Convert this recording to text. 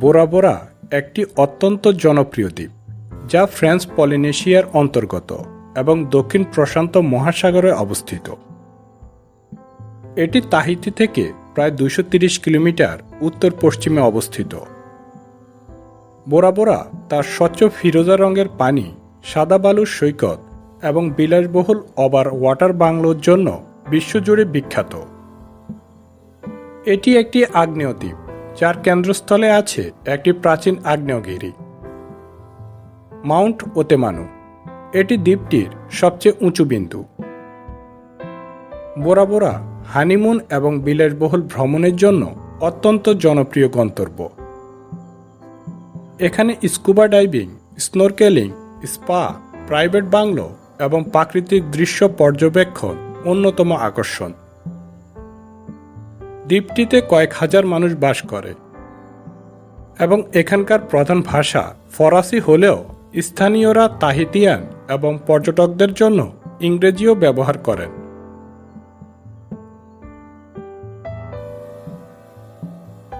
বোরা বোরা একটি অত্যন্ত জনপ্রিয় দ্বীপ, যা ফ্রেঞ্চ পলিনেশিয়ার অন্তর্গত এবং দক্ষিণ প্রশান্ত মহাসাগরে অবস্থিত। এটি তাহিতি থেকে প্রায় দুশো কিলোমিটার উত্তর পশ্চিমে অবস্থিত। বোরা বোরা তার স্বচ্ছ ফিরোজা রঙের পানি, সাদা বালুর সৈকত এবং বিলাসবহুল অবার ওয়াটার বাংলোর জন্য বিশ্বজুড়ে বিখ্যাত। এটি একটি আগ্নেয় দ্বীপ। যার কেন্দ্রস্থলে আছে একটি প্রাচীন আগ্নেয়গিরি, মাউন্ট ওতেমানু। এটি দ্বীপটির সবচেয়ে উঁচু বিন্দু। বোরা বোরা হানিমুন এবং বিলাসবহুল ভ্রমণের জন্য অত্যন্ত জনপ্রিয় গন্তব্য। এখানে scuba diving, snorkelling, spa, private bungalow এবং প্রাকৃতিক দৃশ্য পর্যবেক্ষণ অন্যতম আকর্ষণ। দ্বীপটিতে কয়েক হাজার মানুষ বাস করে। এবং এখানকার প্রধান ভাষা ফরাসি হলেও স্থানীয়রা তাহিতিয়ান এবং পর্যটকদের জন্য ইংরেজিও ব্যবহার করেন।